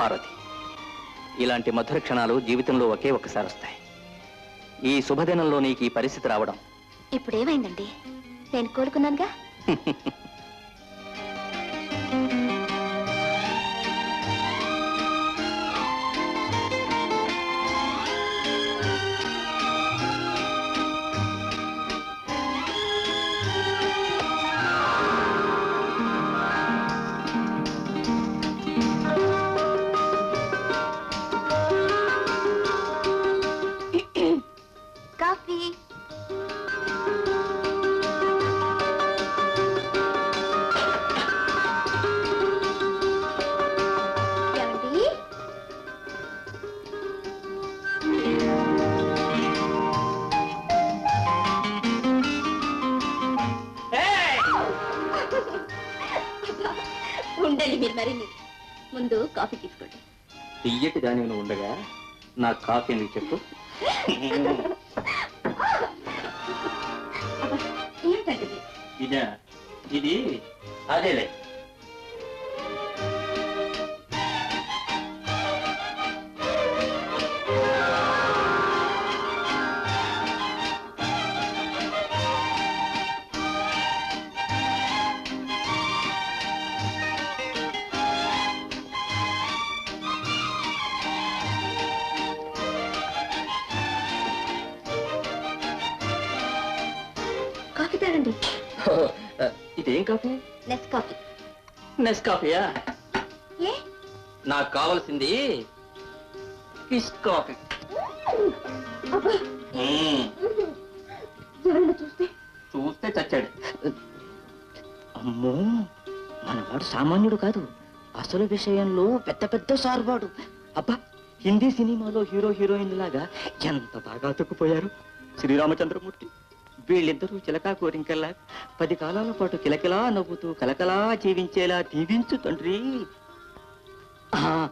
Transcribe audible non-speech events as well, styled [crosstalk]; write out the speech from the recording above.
పార్వతి ఇలాంటి మధుర క్షణాలు జీవితంలో ఒకే ఒక్కసారి వస్తాయి. ఈ శుభదినంలో నీకు ఈ పరిస్థితి రావడం. ఇప్పుడేమైందండి? నేను కోలుకున్నానుగా? [laughs] ఉండండి మీరు మరి ముందు కాఫీ తీసుకోండి. తియ్యటి దాని నువ్వు ఉండగా నా కాఫీ ఎందుకు చెప్పు? ఇదా ఇది అదేలే. కాఫీ తాగండి. [laughs] ఇదేం కాఫీ? Nes coffee. నెస్ కాఫీయా? ఏ? నాకు కావాల్సింది ఫిష్ కాఫీ. చూస్తే? చూస్తే చచ్చాడు. అమ్మో మనవాడు సామాన్యుడు కాదు. అసలు విషయంలో పెద్ద పెద్ద సార్వాడు. అబ్బా హిందీ సినిమాలో హీరో హీరోయిన్ లాగా ఎంత బాగా అతుక్కుపోయారు. శ్రీరామచంద్రమూర్తి. వీళ్ళిద్దరూ చిలకా కోరింకల్లా. పది కాలాల పాటు కిలకిలా నవ్వుతూ కలకలా జీవించేలా దీవించు తండ్రి. ఆ,